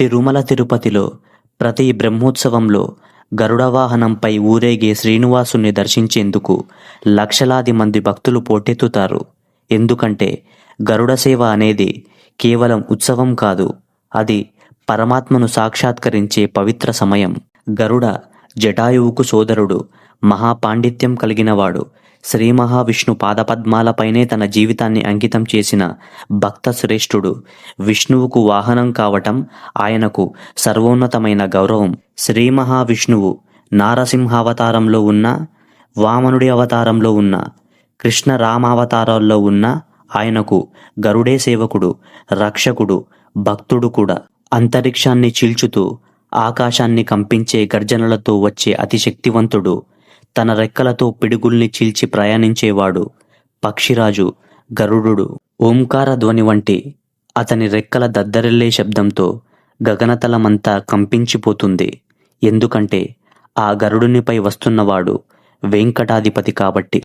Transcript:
తిరుమల తిరుపతిలో ప్రతి బ్రహ్మోత్సవంలో గరుడవాహనంపై ఊరేగే శ్రీనివాసుని దర్శించేందుకు లక్షలాది మంది భక్తులు పోటెత్తుతారు. ఎందుకంటే గరుడ సేవ అనేది కేవలం ఉత్సవం కాదు అది పరమాత్మను సాక్షాత్కరించే పవిత్ర సమయం. గరుడ జటాయువుకు సోదరుడు మహాపాండిత్యం కలిగినవాడు శ్రీ మహావిష్ణు పాదపద్మాలపైనే తన జీవితాన్ని అంకితం చేసిన భక్త శ్రేష్ఠుడు విష్ణువుకు వాహనం కావటం ఆయనకు సర్వోన్నతమైన గౌరవం. శ్రీ మహావిష్ణువు నారసింహావతారంలో ఉన్న వామనుడి అవతారంలో ఉన్న కృష్ణ రామావతారాల్లో ఉన్న ఆయనకు గరుడే సేవకుడు రక్షకుడు భక్తుడు కూడా. అంతరిక్షాన్ని చీల్చుతూ ఆకాశాన్ని కంపించే గర్జనలతో వచ్చే అతి శక్తివంతుడు తన రెక్కలతో పిడుగుల్ని చీల్చి ప్రయాణించేవాడు పక్షిరాజు గరుడు ఓంకార ధ్వని వంటి అతని రెక్కల దద్దరిల్లే శబ్దంతో గగనతలమంతా కంపించిపోతుంది. ఎందుకంటే ఆ గరుడునిపై వస్తున్నవాడు వెంకటాధిపతి కాబట్టి.